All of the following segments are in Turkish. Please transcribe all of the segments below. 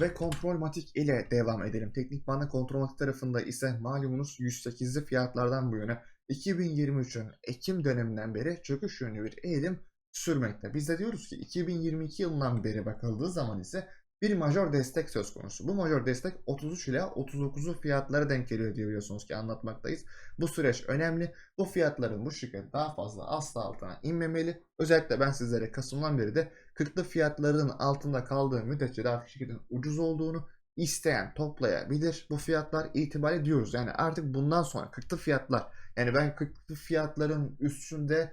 Ve kontrolmatik ile devam edelim. Teknik banda kontrolmatik tarafında ise malumunuz 108'li fiyatlardan bu yana 2023'ün Ekim döneminden beri çöküş yönlü bir eğilim sürmekte. Biz de diyoruz ki 2022 yılından beri bakıldığı zaman ise bir major destek söz konusu. Bu major destek 33 ile 39'u fiyatlara denk geliyor diye biliyorsunuz ki anlatmaktayız. Bu süreç önemli. Bu fiyatların bu şirket daha fazla asla altına inmemeli. Özellikle ben sizlere Kasım'dan beri de 40'lı fiyatların altında kaldığı müddetçe de artık şirketin ucuz olduğunu isteyen toplayabilir. Bu fiyatlar itibariyle diyoruz. Yani artık bundan sonra 40'lı fiyatlar yani ben 40'lı fiyatların üstünde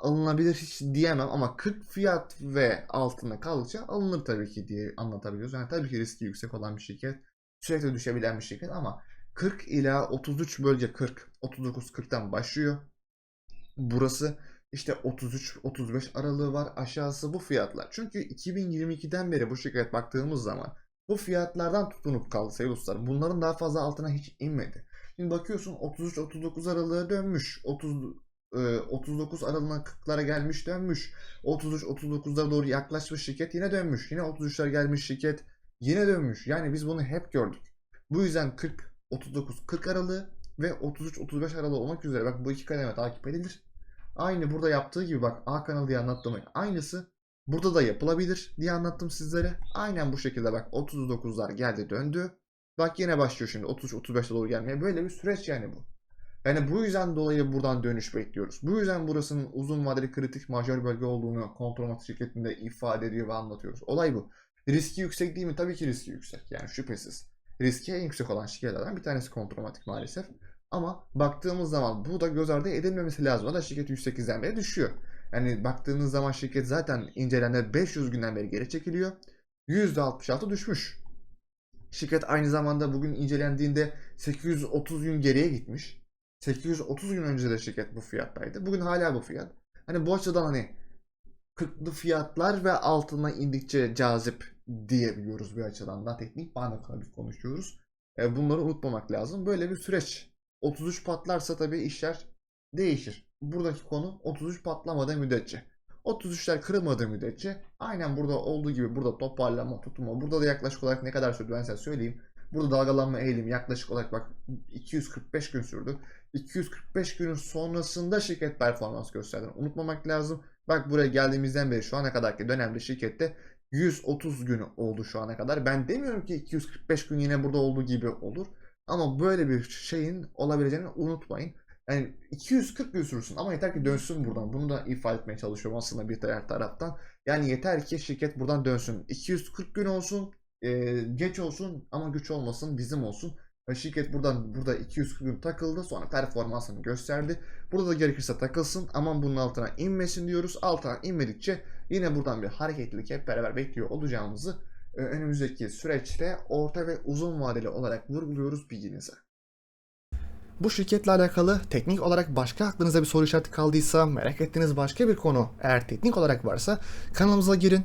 alınabilir hiç diyemem ama 40 fiyat ve altında kaldıkça alınır tabii ki diye anlatabiliyoruz. Yani tabii ki riski yüksek olan bir şirket, sürekli düşebilen bir şirket ama 40 ila 33 bölge 40, 39 40'tan başlıyor. Burası işte 33-35 aralığı var aşağısı bu fiyatlar. Çünkü 2022'den beri bu şirket baktığımız zaman bu fiyatlardan tutunup kaldı sevgili dostlar. Bunların daha fazla altına hiç inmedi. Şimdi bakıyorsun 33-39 aralığı dönmüş. 30 39 aralığına 40'lara gelmiş dönmüş. 33-39'lara doğru yaklaşmış şirket yine dönmüş. Yine 33'ler gelmiş şirket yine dönmüş. Yani biz bunu hep gördük. Bu yüzden 40 39 40 aralığı ve 33 35 aralığı olmak üzere bak bu iki kademe takip edilir. Aynı burada yaptığı gibi bak A kanalı diye anlattığım aynısı burada da yapılabilir diye anlattım sizlere. Aynen bu şekilde bak 39'lar geldi döndü. Bak yine başlıyor şimdi 33 35'e doğru gelmeye. Böyle bir süreç yani bu. Yani bu yüzden dolayı buradan dönüş bekliyoruz. Bu yüzden burasının uzun vadeli kritik majör bölge olduğunu kontrol şirketinde ifade ediyor ve anlatıyoruz. Olay bu. Riski yüksek değil mi? Tabii ki riski yüksek. Yani şüphesiz. Riski en yüksek olan şirketlerden bir tanesi kontrolmatik maalesef. Ama baktığımız zaman bu da göz ardı edilmemesi lazım. O da şirket 108'den beri düşüyor. Yani baktığınız zaman şirket zaten incelenme 500 günden beri geri çekiliyor. %66 düşmüş. Şirket aynı zamanda bugün incelendiğinde 830 gün geriye gitmiş. 830 gün önce de şirket bu fiyattaydı. Bugün hala bu fiyat. Hani bu açıdan hani 40'lı fiyatlar ve altına indikçe cazip diyebiliyoruz bir açıdan da. Teknik bana tabii konuşuyoruz. E, bunları unutmamak lazım. Böyle bir süreç. 33 patlarsa tabii işler değişir. Buradaki konu 33 patlamadığı müddetçe. 33'ler kırılmadığı müddetçe aynen burada olduğu gibi burada toparlanma, tutunma. Burada da yaklaşık olarak ne kadar sürdü ben size söyleyeyim. Burada dalgalanma eğilim yaklaşık olarak bak 245 gün sürdü. 245 günün sonrasında şirket performans gösterdi. Unutmamak lazım. Bak buraya geldiğimizden beri şu ana kadarki dönemde şirkette 130 günü oldu şu ana kadar. Ben demiyorum ki 245 gün yine burada olduğu gibi olur. Ama böyle bir şeyin olabileceğini unutmayın. Yani 240 gün sürsün ama yeter ki dönsün buradan. Bunu da ifade etmeye çalışıyorum aslında bir diğer taraftan. Yani yeter ki şirket buradan dönsün. 240 gün olsun, e, geç olsun ama güç olmasın, bizim olsun. Ve şirket buradan burada 240 gün takıldı. Sonra performansını gösterdi. Burada da gerekirse takılsın. Aman bunun altına inmesin diyoruz. Altına inmedikçe yine buradan bir hareketlilik hep beraber bekliyor olacağımızı e, önümüzdeki süreçte orta ve uzun vadeli olarak vurguluyoruz bilginize. Bu şirketle alakalı teknik olarak başka aklınıza bir soru işareti kaldıysa, merak ettiğiniz başka bir konu eğer teknik olarak varsa kanalımıza girin,